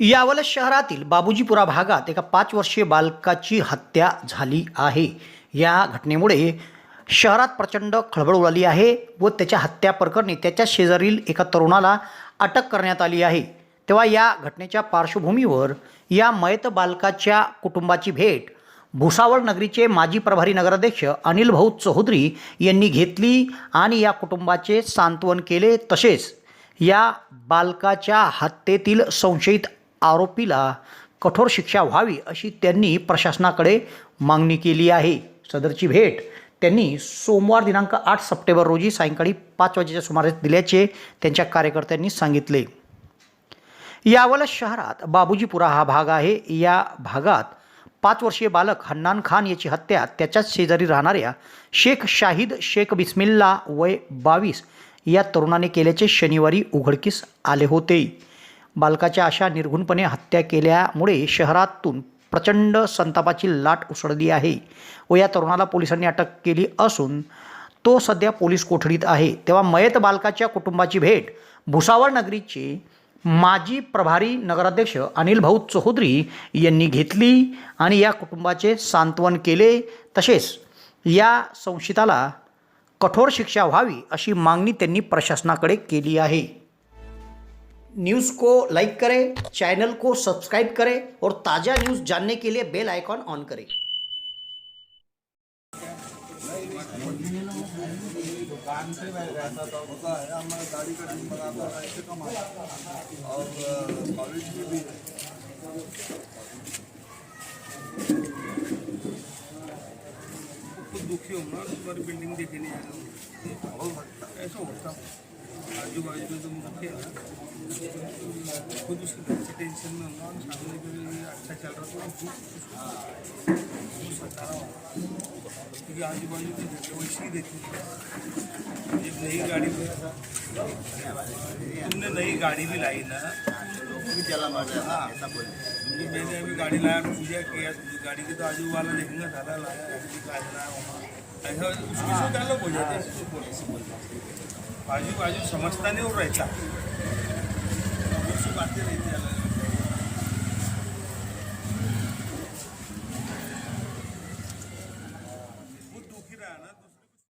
यावल शहरातील बाबूजीपुरा भागात एका पाच वर्षीय बालकाची हत्या झाली आहे. या घटनेमुळे शहरात प्रचंड खळबळ उडाली आहे व त्याच्या हत्या प्रकरणी त्याच्या शेजारील एका तरुणाला अटक करण्यात आली आहे. तेव्हा या घटनेच्या पार्श्वभूमीवर या मयत बालकाच्या कुटुंबाची भेट भुसावळ नगरीचे माजी प्रभारी नगराध्यक्ष अनिल भाऊ चौधरी यांनी घेतली आणि या कुटुंबाचे सांत्वन केले. तसेच या बालकाच्या हत्येतील संशयित आरोपीला कठोर शिक्षा व्हावी अशी त्यांनी प्रशासनाकडे मागणी केली आहे. सदरची भेट त्यांनी सोमवार दिनांक आठ सप्टेंबर रोजी सायंकाळी पाच वाजेच्या सुमारास दिल्याचे त्यांच्या कार्यकर्त्यांनी सांगितले. यावल शहरात बाबूजीपुरा हा भाग आहे. या भागात पाच वर्षीय बालक हन्नान खान याची हत्या त्याच्याच शेजारी राहणाऱ्या शेख शाहिद शेख बिस्मिल्ला वय बावीस या तरुणाने केल्याचे शनिवारी उघडकीस आले होते. बालकाच्या अशा निर्घुणपणे हत्या केल्यामुळे शहरातून प्रचंड संतापाची लाट उसळली आहे. व या तरुणाला पोलिसांनी अटक केली असून तो सध्या पोलीस कोठडीत आहे. तेव्हा मयत बालकाच्या कुटुंबाची भेट भुसावळ नगरीचे माजी प्रभारी नगराध्यक्ष अनिल भाऊ चौधरी यांनी घेतली आणि या कुटुंबाचे सांत्वन केले. तसेच या संशयिताला कठोर शिक्षा व्हावी अशी मागणी त्यांनी प्रशासनाकडे केली आहे. न्यूज़ को लाइक करें, चैनल को सब्सक्राइब करें और ताज़ा न्यूज़ जानने के लिए बेल आइकॉन ऑन करें। दुकान मैं रहता था, होता है गाड़ी का ऐसे कमाता और कॉलेज में भी खुद दुखी हूँ ना तुम्हारी बिल्डिंग देखे नहीं आया बहुत ऐसा होता. आजू बाजू में तुम दुखे ना. खुद उसके घर से टेंशन में होगा और सामने के लिए अच्छा चल रहा था सता रहा होगा क्योंकि आजू बाजू की जगह वैसे ही देखी एक नई गाड़ी भी तुमने नई गाड़ी भी लाई ना. तुमने मैंने अभी गाड़ी लाया पूजा किया तुमने गाड़ी की तो आजू वाला देखेंगे सारा लाया ऐसे का लाया वहाँ ऐसा उसकी सोच अलग जाती आजू बाजू समझता नहीं और रहता दूसरी बातें रहती अलग